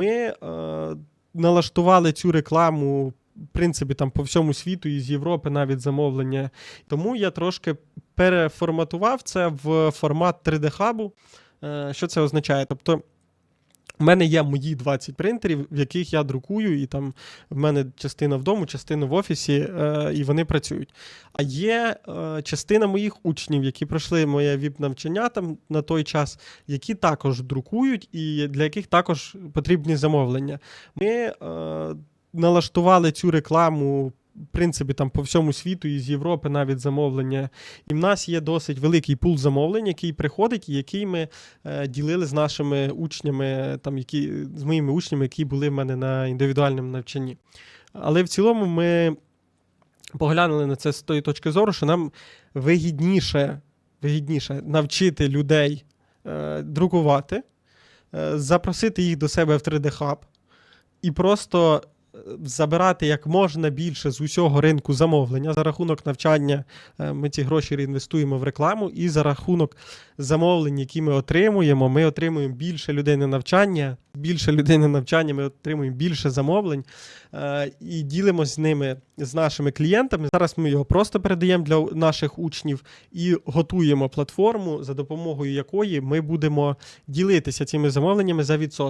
Ми е, налаштували цю рекламу. В принципі, там по всьому світу і з Європи навіть замовлення. Тому я трошки переформатував це в формат 3D-хабу. Е, Що це означає? Тобто, у мене є мої 20 принтерів, в яких я друкую, і там в мене частина вдома, частина в офісі, е, і вони працюють. А є е, частина моїх учнів, які пройшли моє ВІП-навчання там на той час, які також друкують, і для яких також потрібні замовлення. Ми е, налаштували цю рекламу. Принципі, там по всьому світу і з Європи навіть замовлення. І в нас є досить великий пул замовлень, який приходить, і який ми е, ділили з нашими учнями, там, які, з моїми учнями, які були в мене на індивідуальному навчанні. Але в цілому ми поглянули на це з тої точки зору, що нам вигідніше, вигідніше навчити людей е, друкувати, е, запросити їх до себе в 3D-хаб і просто забирати як можна більше з усього ринку замовлення за рахунок навчання. е, Ми ці гроші реінвестуємо в рекламу, і за рахунок замовлень, які ми отримуємо, ми отримуємо більше людей на навчання. Більше людей на навчання, ми отримуємо більше замовлень е, і ділимося з ними з нашими клієнтами. Зараз ми його просто передаємо для наших учнів і готуємо платформу, за допомогою якої ми будемо ділитися цими замовленнями за відсоток.